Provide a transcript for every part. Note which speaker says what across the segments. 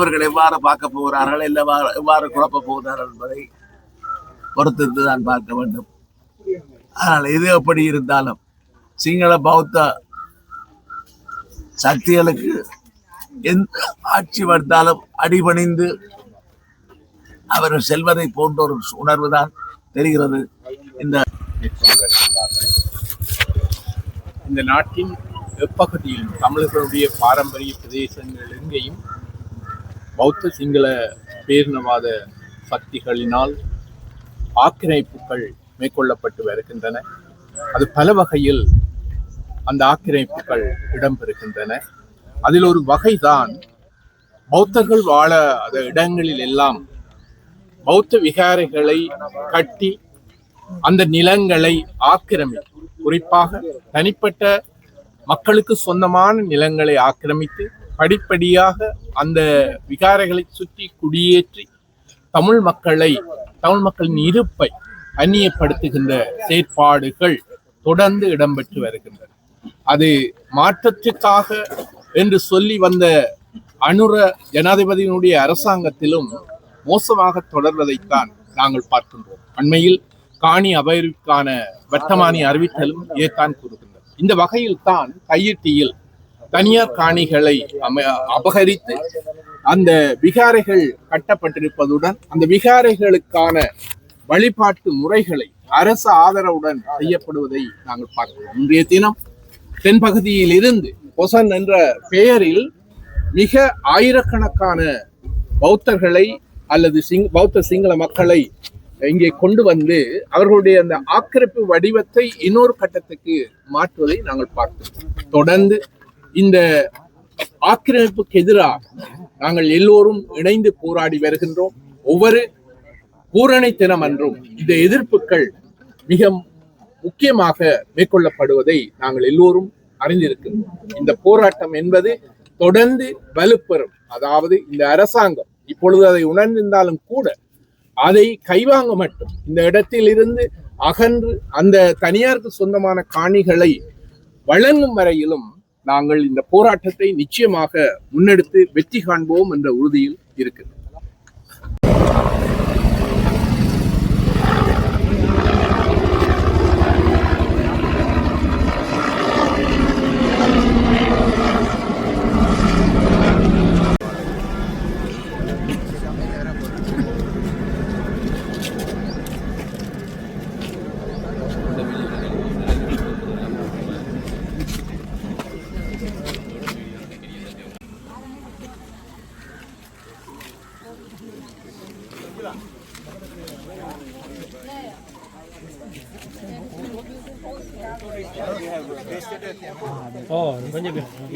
Speaker 1: அவர்கள் எவ்வாறு பார்க்க போகிறார்கள் எவ்வாறு எவ்வாறு குழப்ப போகிறார்கள் என்பதை பொறுத்திருந்து தான் பார்க்க வேண்டும் ஆனால் எது எப்படி இருந்தாலும் சிங்கள பௌத்த சக்திகளுக்கு எந்த ஆட்சி வந்தாலும் அடிபணிந்து அவர்கள் செல்வதை போன்ற ஒரு உணர்வு தான் தெரிகிறது இந்த இந்த நாட்டின் எப்பகுதியிலும் தமிழர்களுடைய பாரம்பரிய பிரதேசங்கள் எங்கேயும் பௌத்த சிங்கள பேரினவாத சக்திகளினால் ஆக்கிரமிப்புகள் மேற்கொள்ளப்பட்டு வருகின்றன அது பல வகையில் அந்த ஆக்கிரமிப்புகள் இடம்பெறுகின்றன அதில் ஒரு வகைதான் பௌத்தர்கள் வாழ அந்த இடங்களில் எல்லாம் பௌத்த விகாரைகளை கட்டி அந்த நிலங்களை ஆக்கிரமித்து குறிப்பாக தனிப்பட்ட மக்களுக்கு சொந்தமான நிலங்களை ஆக்கிரமித்து படிப்படியாக அந்த விகாரங்களை சுற்றி குடியேற்றி தமிழ் மக்களை தமிழ் மக்களின் இருப்பை அந்நியப்படுத்துகின்ற செயற்பாடுகள் தொடர்ந்து இடம்பெற்று வருகின்றன அது மாற்றத்திற்காக என்று சொல்லி வந்த அனுர ஜனாதிபதியினுடைய அரசாங்கத்திலும் மோசமாக தொடர்வதைத்தான் நாங்கள் பார்க்கின்றோம் அண்மையில் காணி அபயருக்கான வர்த்தமானி அறிவித்தலும் இதைத்தான் கூறுகின்றனர் இந்த வகையில் தான் கையெட்டியில் தனியார் காணிகளை அபகரித்து அந்த விகாரைகள் கட்டப்பட்டிருப்பதுடன் அந்த விகாரைகளுக்கான வழிபாட்டு முறைகளை அரசு ஆதரவுடன் செய்யப்படுவதை நாங்கள் பார்க்கிறோம் இன்றைய தினம் தென்பகுதியில் இருந்து பொசன் என்ற பெயரில் மிக ஆயிரக்கணக்கான பௌத்தர்களை அல்லது சிங் பௌத்த சிங்கள மக்களை இங்கே கொண்டு வந்து அவர்களுடைய அந்த ஆக்கிரமிப்பு வடிவத்தை இன்னொரு கட்டத்துக்கு மாற்றுவதை நாங்கள் பார்த்தோம் தொடர்ந்து இந்த ஆக்கிரமிப்புக்கு எதிராக நாங்கள் எல்லோரும் இணைந்து போராடி வருகின்றோம் ஒவ்வொரு பூரணி தினம் அன்றும் இந்த எதிர்ப்புகள் மிக முக்கியமாக மேற்கொள்ளப்படுவதை நாங்கள் எல்லோரும் அறிந்திருக்கின்றோம் இந்த போராட்டம் என்பது தொடர்ந்து வலுப்பெறும் அதாவது இந்த அரசாங்கம் இப்பொழுது அதை உணர்ந்திருந்தாலும் கூட அதை கைவாங்க மட்டும் இந்த இடத்திலிருந்து அகன்று அந்த தனியாருக்கு சொந்தமான காணிகளை வழங்கும் வரையிலும் நாங்கள் இந்த போராட்டத்தை நிச்சயமாக முன்னெடுத்து வெற்றி காண்போம் என்ற உறுதியில் இருக்கிறது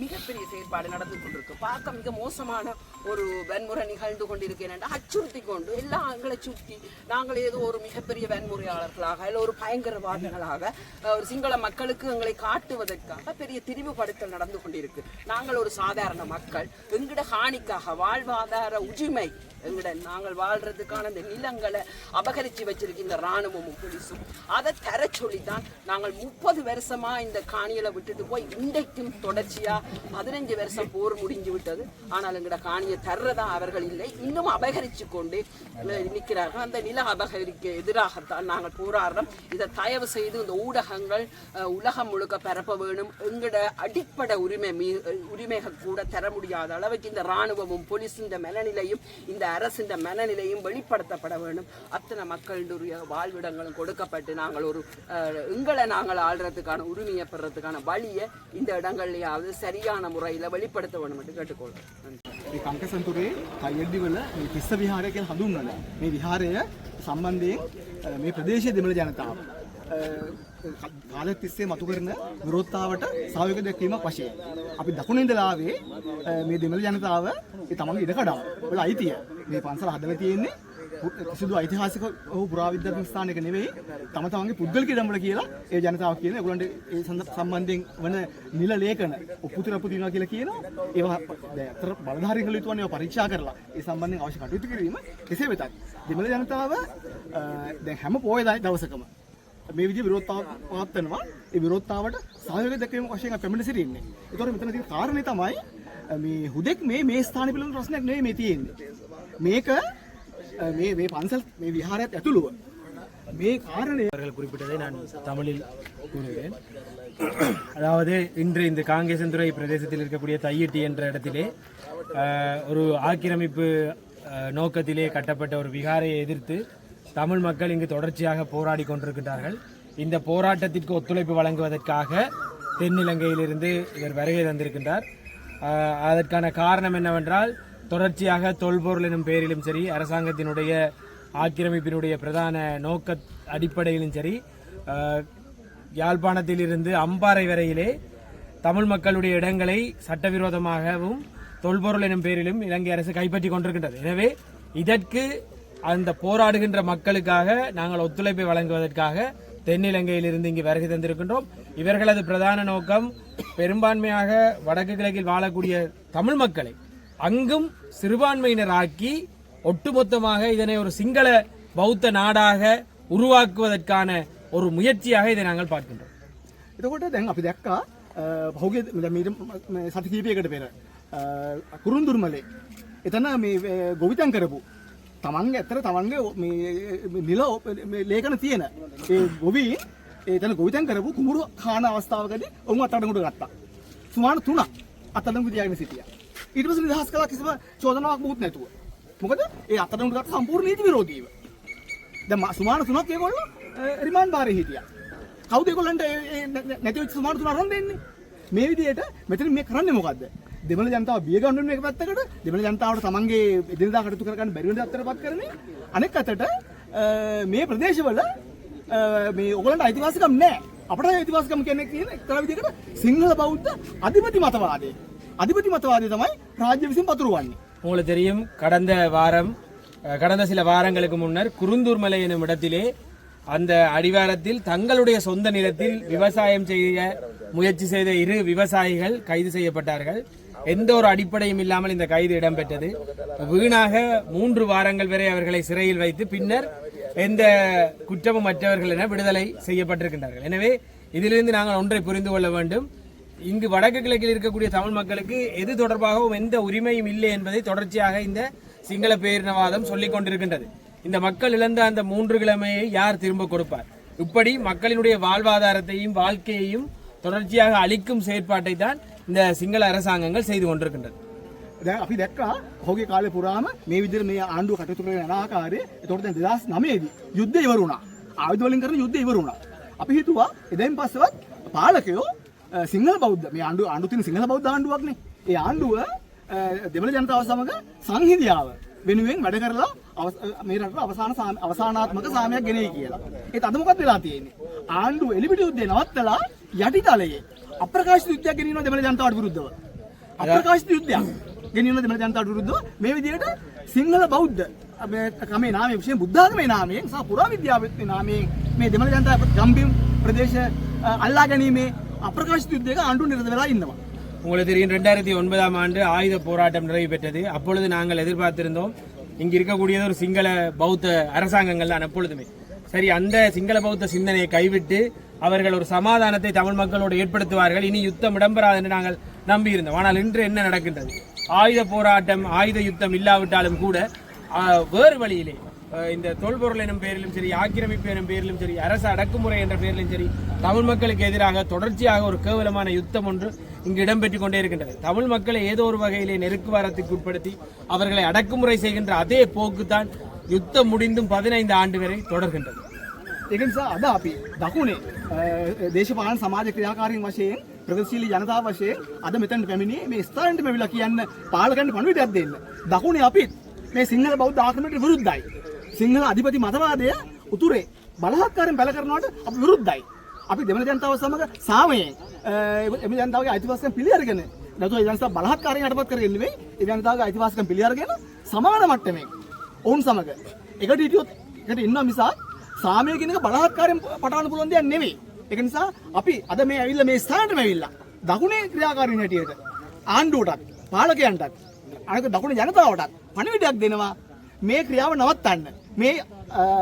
Speaker 2: மிகப்பெரிய செயற்பாடு நடந்து கொண்டிருக்கு பார்க்க மிக மோசமான ஒரு வன்முறை நிகழ்ந்து கொண்டிருக்கேன் என்று அச்சுறுத்தி கொண்டு எல்லாம் எங்களை சுற்றி நாங்கள் ஏதோ ஒரு மிகப்பெரிய வன்முறையாளர்களாக இல்லை ஒரு பயங்கரவாதிகளாக ஒரு சிங்கள மக்களுக்கு எங்களை காட்டுவதற்காக பெரிய திரிவுபடுத்தல் நடந்து கொண்டிருக்கு நாங்கள் ஒரு சாதாரண மக்கள் எங்கிட ஹானிக்காக வாழ்வாதார உரிமை எங்கட நாங்கள் வாழ்றதுக்கான அந்த நிலங்களை அபகரித்து இந்த ராணுவமும் போலீஸும் அதை தர சொல்லி தான் நாங்கள் முப்பது வருஷமாக இந்த காணியில் விட்டுட்டு போய் இன்றைக்கும் தொடர்ச்சியாக பதினஞ்சு வருஷம் போர் முடிஞ்சு விட்டது ஆனால் எங்கட காணியை தர்றதா அவர்கள் இல்லை இன்னும் அபகரித்து கொண்டு நிற்கிறார்கள் அந்த நில அபகரிக்க எதிராகத்தான் நாங்கள் போராடுறோம் இதை தயவு செய்து இந்த ஊடகங்கள் உலகம் முழுக்க பரப்ப வேணும் எங்களோட அடிப்படை உரிமை மீ உரிமைகள் கூட தர முடியாத அளவுக்கு இந்த ராணுவமும் போலீஸும் இந்த மனநிலையும் இந்த அரசின் மனநிலையும் வெளிப்படுத்தப்பட வேண்டும் அத்தனை மக்களுடைய வாழ்விடங்களும் கொடுக்கப்பட்டு நாங்கள் ஒரு எங்களை நாங்கள் ஆள்றதுக்கான உரிமையை பெறதுக்கான வழியை இந்த இடங்கள்லையாவது சரியான முறையில் வெளிப்படுத்த வேண்டும் என்று கேட்டுக்கொள்கிறேன்
Speaker 3: මේ කංකසන්තුරේ කයිඩ්ඩිවල මේ තිස්ස විහාරය කියලා හඳුන්වන මේ විහාරය සම්බන්ධයෙන් මේ ප්‍රදේශයේ දෙමළ අපි දකුණින්දලාවේ මේ දෙමළ ජනතාව ඒ තමන්ගේ ඉඩකඩම් වල අයිතිය මේ පන්සල හදලා තියෙන්නේ කිසිදු ඓතිහාසික හෝ පුරාවිද්‍යාත්මක ස්ථානයක නෙවෙයි තම තමන්ගේ පුද්ගලික ඉඩම් වල කියලා ඒ ජනතාව කියන ඒගොල්ලන්ට ඒ සම්බන්ධයෙන් වන නිල ලේඛන උපුතර පුදිනවා කියලා කියනවා ඒවා දැන් අතර බලධාරීන්ගල යුතුවන් ඒවා පරීක්ෂා කරලා ඒ සම්බන්ධයෙන් අවශ්‍ය කටයුතු කිරීම කෙසේ වෙතත් දෙමළ ජනතාව දැන් හැම පොය දවසකම මේ විදි විරෝත්තාව පවත්වනවා ඒ විරෝත්තාවට සහයෝගය දැක්වීම වශයෙන් පැමිණ සිටින්නේ. ඒතකොට මෙතන තියෙන කාරණේ තමයි මේ හුදෙක් මේ මේ ස්ථාන පිළිබඳ ප්‍රශ්නයක් නෙවෙයි මේ තියෙන්නේ. මේක මේ මේ පන්සල් මේ විහාරයත් ඇතුළුව මේ காரணே
Speaker 4: அவர்கள் குறிப்பிட்டதை நான் தமிழில் கூறுகிறேன் அதாவது இன்று இந்த காங்கேசந்துறை பிரதேசத்தில் இருக்கக்கூடிய தையிட்டி என்ற இடத்திலே ஒரு ஆக்கிரமிப்பு நோக்கத்திலே கட்டப்பட்ட ஒரு விகாரையை எதிர்த்து தமிழ் மக்கள் இங்கு தொடர்ச்சியாக போராடி கொண்டிருக்கின்றார்கள் இந்த போராட்டத்திற்கு ஒத்துழைப்பு வழங்குவதற்காக தென்னிலங்கையிலிருந்து இவர் வருகை தந்திருக்கின்றார் அதற்கான காரணம் என்னவென்றால் தொடர்ச்சியாக தொல்பொருள் எனும் பெயரிலும் சரி அரசாங்கத்தினுடைய ஆக்கிரமிப்பினுடைய பிரதான நோக்க அடிப்படையிலும் சரி யாழ்ப்பாணத்திலிருந்து அம்பாறை வரையிலே தமிழ் மக்களுடைய இடங்களை சட்டவிரோதமாகவும் தொல்பொருள் எனும் பெயரிலும் இலங்கை அரசு கைப்பற்றி கொண்டிருக்கின்றது எனவே இதற்கு அந்த போராடுகின்ற மக்களுக்காக நாங்கள் ஒத்துழைப்பை வழங்குவதற்காக தென்னிலங்கையிலிருந்து இங்கு வருகை தந்திருக்கின்றோம் இவர்களது பிரதான நோக்கம் பெரும்பான்மையாக வடக்கு கிழக்கில் வாழக்கூடிய தமிழ் மக்களை அங்கும் சிறுபான்மையினராக்கி ஒட்டுமொத்தமாக இதனை ஒரு சிங்கள பௌத்த நாடாக உருவாக்குவதற்கான ஒரு முயற்சியாக இதை நாங்கள் பார்க்கின்றோம்
Speaker 3: එතකොට இதனா கோவிதாங்கரபு තමන්ගේ ඇත්තට තමන්ගේ නිල ලේකන තියෙන ඒ ගොවී ඒතන ගොවිතැන් කරපු කුමරු කාන අවස්ථාවකදී ඔවුන් අත්අඩංගුවට ගත්තා. සුමාන තුනක් අත්අඩංගු තියාගෙන සිටියා. ඊට පස්සේ නිදහස් කළා කිසිම චෝදනාවක් මුකුත් නැතුව. මොකද ඒ අත්අඩංගුවට ගත්ත සම්පූර්ණ නීති විරෝධීව. දැන් සුමාන තුනක් ඒගොල්ලෝ රිමාන්ඩ් බාරේ හිටියා. කවුද ඒගොල්ලන්ට නැති වෙච්ච සුමාන තුන අරන් දෙන්නේ? මේ විදිහට මෙතන මේ කරන්නේ මොකද්ද? දෙමළ ජනතාව බිය ගන්න එක පැත්තකට දෙමළ ජනතාවට තමන්ගේ එදිනදා කටයුතු කරගන්න බැරි වෙන දත්තටපත් කරන්නේ අනෙක් අතට මේ ප්‍රදේශවල මේ ඔයගලන්ට අයිතිවාසිකම් නැහැ අපට අයිතිවාසිකම් කියන්නේ කියන එක්තරා විදිහකට සිංහල බෞද්ධ අධිපති මතවාදය අධිපති මතවාදය තමයි රාජ්‍ය විසින් පතුරවන්නේ
Speaker 4: உங்களுக்கு தெரியும் கடந்த வாரம் கடந்த சில வாரங்களுக்கு முன்னர் குருந்தூர் மலை எனும் இடத்திலே அந்த அடிவாரத்தில் தங்களுடைய சொந்த நிலத்தில் விவசாயம் செய்ய முயற்சி செய்த இரு விவசாயிகள் கைது செய்யப்பட்டார்கள் எந்த ஒரு அடிப்படையும் இல்லாமல் இந்த கைது இடம்பெற்றது வீணாக மூன்று வாரங்கள் வரை அவர்களை சிறையில் வைத்து பின்னர் எந்த குற்றமும் மற்றவர்கள் என விடுதலை செய்யப்பட்டிருக்கின்றார்கள் எனவே இதிலிருந்து நாங்கள் ஒன்றை புரிந்து கொள்ள வேண்டும் இங்கு வடக்கு கிழக்கில் இருக்கக்கூடிய தமிழ் மக்களுக்கு எது தொடர்பாகவும் எந்த உரிமையும் இல்லை என்பதை தொடர்ச்சியாக இந்த சிங்கள பேரினவாதம் சொல்லிக் கொண்டிருக்கின்றது இந்த மக்கள் இழந்த அந்த மூன்று கிழமையை யார் திரும்ப கொடுப்பார் இப்படி மக்களினுடைய வாழ்வாதாரத்தையும் வாழ்க்கையையும் தொடர்ச்சியாக அளிக்கும் செயற்பாட்டை தான் இந்த சிங்கள அரசாங்கங்கள் செய்து கொண்டிருக்கின்றது
Speaker 3: දැන් අපි දැක්කා ඔහුගේ කාලය පුරාම මේ විදිහට මේ ආණ්ඩුව කටයුතු කරගෙන යන ආකාරය. ඒතකොට දැන් 2009 දී යුද්ධය ඉවර වුණා. ආයුධ වලින් කරන යුද්ධය ඉවර වුණා. අපි හිතුවා එදයින් පස්සෙවත් පාලකයෝ සිංහල බෞද්ධ මේ ආණ්ඩුව ආණ්ඩුව තියෙන සිංහල බෞද්ධ ආණ්ඩුවක්නේ. ඒ ආණ්ඩුව දෙමළ ජනතාව සමග සංහිඳියාව වෙනුවෙන් වැඩ කරලා මේ රටට අවසාන අවසානාත්මක සාමයක් ගෙනෙයි කියලා. ඒත් අද මොකක්ද වෙලා තියෙන්නේ? ආණ්ඩුව එලිපිට යුද්ධේ නවත්තලා යටිතලයේ අප්‍රකාශිත යුද්ධයක් ගෙනියනවා දෙමළ ජනතාවට විරුද්ධව. අප්‍රකාශිත යුද්ධයක් ගෙනියනවා දෙමළ ජනතාවට විරුද්ධව මේ විදිහට සිංහල බෞද්ධ මේ කමේ නාමයෙන් විශේෂ බුද්ධ ආගමේ නාමයෙන් සහ පුරා විද්‍යාවේ නාමයෙන් මේ දෙමළ ජනතාව ගම්බිම් பிரதேச அல்லாஹ் கனியுமே அப்பிரகாஷ் யுத்தேக அன்று நிறந்தவராக இருந்தவன்
Speaker 4: உங்களுக்கு தெரியும் ரெண்டாயிரத்தி ஒன்பதாம் ஆண்டு ஆயுத போராட்டம் நிறைவு பெற்றது அப்பொழுது நாங்கள் எதிர்பார்த்திருந்தோம் இங்கே இருக்கக்கூடியது ஒரு சிங்கள பௌத்த அரசாங்கங்கள் தான் அப்பொழுதுமே சரி அந்த சிங்கள பௌத்த சிந்தனையை கைவிட்டு அவர்கள் ஒரு சமாதானத்தை தமிழ் மக்களோடு ஏற்படுத்துவார்கள் இனி யுத்தம் இடம்பெறாது என்று நாங்கள் நம்பியிருந்தோம் ஆனால் இன்று என்ன நடக்கின்றது ஆயுத போராட்டம் ஆயுத யுத்தம் இல்லாவிட்டாலும் கூட வேறு வழியிலே இந்த தொல்பொருள் எனும் பேரிலும் சரி ஆக்கிரமிப்பு எனும் பேரிலும் சரி அரசு அடக்குமுறை என்ற பேரிலும் சரி தமிழ் மக்களுக்கு எதிராக தொடர்ச்சியாக ஒரு கேவலமான யுத்தம் ஒன்று இங்கு இடம்பெற்றுக் கொண்டே இருக்கின்றது தமிழ் மக்களை ஏதோ ஒரு வகையிலே நெருக்குவாரத்துக்கு உட்படுத்தி அவர்களை அடக்குமுறை செய்கின்ற அதே போக்குத்தான் யுத்தம் முடிந்தும் பதினைந்து ஆண்டு வரை தொடர்கின்றது
Speaker 3: ඒක නිසා අද අපි දකුණේ දේශපාලන සමාජ ක්‍රියාකාරීන් වශයෙන් ප්‍රගතිශීලී ජනතාව වශයෙන් අද මෙතනට පැමිණි මේ ස්ථානෙට පැමිණලා කියන්න පාලකයන්ට පණිවිඩයක් දෙන්න. දකුණේ අපිත් මේ සිංහල බෞද්ධ ආක්‍රමණයට විරුද්ධයි. සිංහල අධිපති මතවාදය උතුරේ බලහත්කාරයෙන් පැල කරනවට අපි විරුද්ධයි. අපි දෙමළ ජනතාව සමග සාමයෙන් එම ජනතාවගේ අයිතිවාසිකම් පිළිඅරගෙන නැතුව ඒ ජනතාව බලහත්කාරයෙන් යටපත් කරගෙන නෙමෙයි ඒ ජනතාවගේ අයිතිවාසිකම් පිළිඅරගෙන සමාන මට්ටමේ ඔවුන් සමග එකට හිටියොත් එකට ඉන්නවා මිසක් සාමය කියන එක බලහත්කාරයෙන් පටවන්න පුළුවන් දෙයක් නෙමෙයි. ඒක නිසා අපි අද මේ ඇවිල්ලා මේ ස්ථානෙටම ඇවිල්ලා දකුණේ ක්‍රියාකාරීන් හැටියට ආණ්ඩුවටත් පාලකයන්ටත් අනික දකුණේ ජනතාවටත් පණිවිඩයක් දෙනවා මේ ක්‍රියාව නවත්තන්න. මේ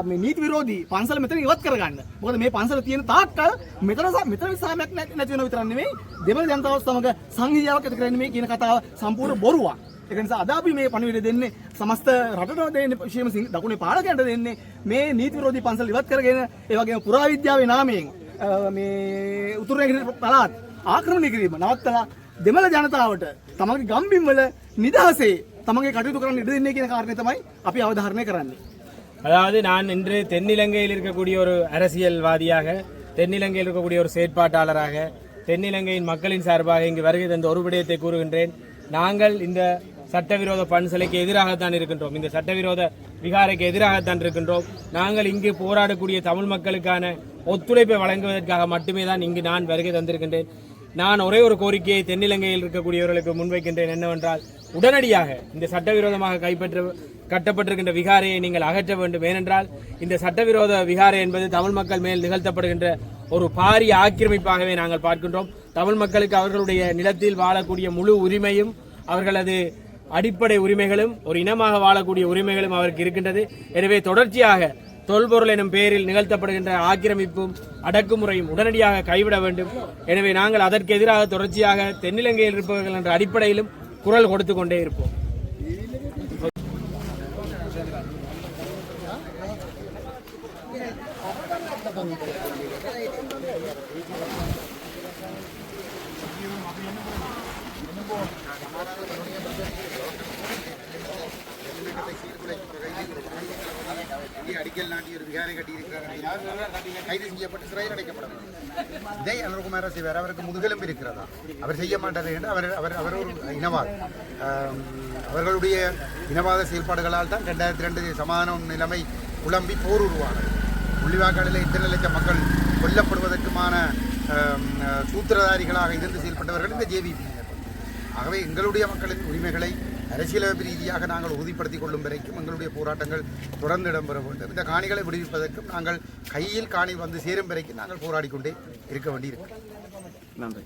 Speaker 3: මේ නීති විරෝධී පන්සල මෙතන ඉවත් කරගන්න. මොකද මේ පන්සල තියෙන තාක්කල් මෙතන මෙතන සාමයක් නැති වෙන විතරක් නෙමෙයි දෙමළ ජනතාවත් සමග සංහිඳියාවක් ඇති කරන්නේ මේ කියන කතාව සම්පූර්ණ බොරුවක්. ඒක නිසා අද අපි මේ පණිවිඩය දෙන්නේ සමස්ත රටට දෙන්නේ විශේෂම දකුණේ පාලකයන්ට දෙන්නේ මේ නීති විරෝධී පන්සල් ඉවත් කරගෙන ඒ වගේම පුරාවිද්‍යාවේ නාමයෙන් මේ උතුරු නැගෙනහිර පළාත් ආක්‍රමණය කිරීම නවත්තලා දෙමළ ජනතාවට තමගේ ගම්බිම් වල නිදහසේ තමගේ කටයුතු කරන්න ඉඩ දෙන්නේ කියන කාරණේ තමයි අපි අවධාරණය කරන්නේ.
Speaker 4: அதாவது நான் இன்று தென்னிலங்கையில் இருக்கக்கூடிய ஒரு அரசியல்வாதியாக தென்னிலங்கையில் இருக்கக்கூடிய ஒரு செயற்பாட்டாளராக தென்னிலங்கையின் மக்களின் சார்பாக இங்கு வருகை தந்த ஒரு விடயத்தை கூறுகின்றேன் நாங்கள் இந்த சட்டவிரோத பன்சலைக்கு எதிராகத்தான் இருக்கின்றோம் இந்த சட்டவிரோத விகாரைக்கு எதிராகத்தான் இருக்கின்றோம் நாங்கள் இங்கு போராடக்கூடிய தமிழ் மக்களுக்கான ஒத்துழைப்பை வழங்குவதற்காக மட்டுமே தான் இங்கு நான் வருகை தந்திருக்கின்றேன் நான் ஒரே ஒரு கோரிக்கையை தென்னிலங்கையில் இருக்கக்கூடியவர்களுக்கு முன்வைக்கின்றேன் என்னவென்றால் உடனடியாக இந்த சட்டவிரோதமாக கைப்பற்ற கட்டப்பட்டிருக்கின்ற விகாரையை நீங்கள் அகற்ற வேண்டும் ஏனென்றால் இந்த சட்டவிரோத விகாரை என்பது தமிழ் மக்கள் மேல் நிகழ்த்தப்படுகின்ற ஒரு பாரிய ஆக்கிரமிப்பாகவே நாங்கள் பார்க்கின்றோம் தமிழ் மக்களுக்கு அவர்களுடைய நிலத்தில் வாழக்கூடிய முழு உரிமையும் அவர்களது அடிப்படை உரிமைகளும் ஒரு இனமாக வாழக்கூடிய உரிமைகளும் அவருக்கு இருக்கின்றது எனவே தொடர்ச்சியாக தொல்பொருள் எனும் பெயரில் நிகழ்த்தப்படுகின்ற ஆக்கிரமிப்பும் அடக்குமுறையும் உடனடியாக கைவிட வேண்டும் எனவே நாங்கள் அதற்கு எதிராக தொடர்ச்சியாக தென்னிலங்கையில் இருப்பவர்கள் என்ற அடிப்படையிலும் குரல் கொடுத்து கொண்டே இருப்போம் அடிக்கல் ஒரு விகாரை கட்டியிருக்கிறார் கைது செய்யப்பட்டு சிறையில் அடைக்கப்படவில்லை இதே அனுகுமார சிவர் அவருக்கு முதுகெலும்பு இருக்கிறதா அவர் செய்ய மாட்டார் என்று அவர் அவர் அவர் ஒரு இனவாத அவர்களுடைய இனவாத செயல்பாடுகளால் தான் ரெண்டாயிரத்தி ரெண்டு சமாதான நிலைமை குழம்பி போர் உருவானது முள்ளிவாக்காடில் இத்தனை லட்சம் மக்கள் கொல்லப்படுவதற்குமான சூத்திரதாரிகளாக இருந்து செயல்பட்டவர்கள் இந்த ஜேவிபி ஆகவே எங்களுடைய மக்களின் உரிமைகளை அரசியலமைப்பு ரீதியாக நாங்கள் உறுதிப்படுத்திக் கொள்ளும் வரைக்கும் எங்களுடைய போராட்டங்கள் தொடர்ந்து இடம்பெற வேண்டும் இந்த காணிகளை விடுவிப்பதற்கும் நாங்கள் கையில் காணி வந்து சேரும் வரைக்கும் நாங்கள் போராடிக்கொண்டே இருக்க வேண்டியிருக்கிறோம் நன்றி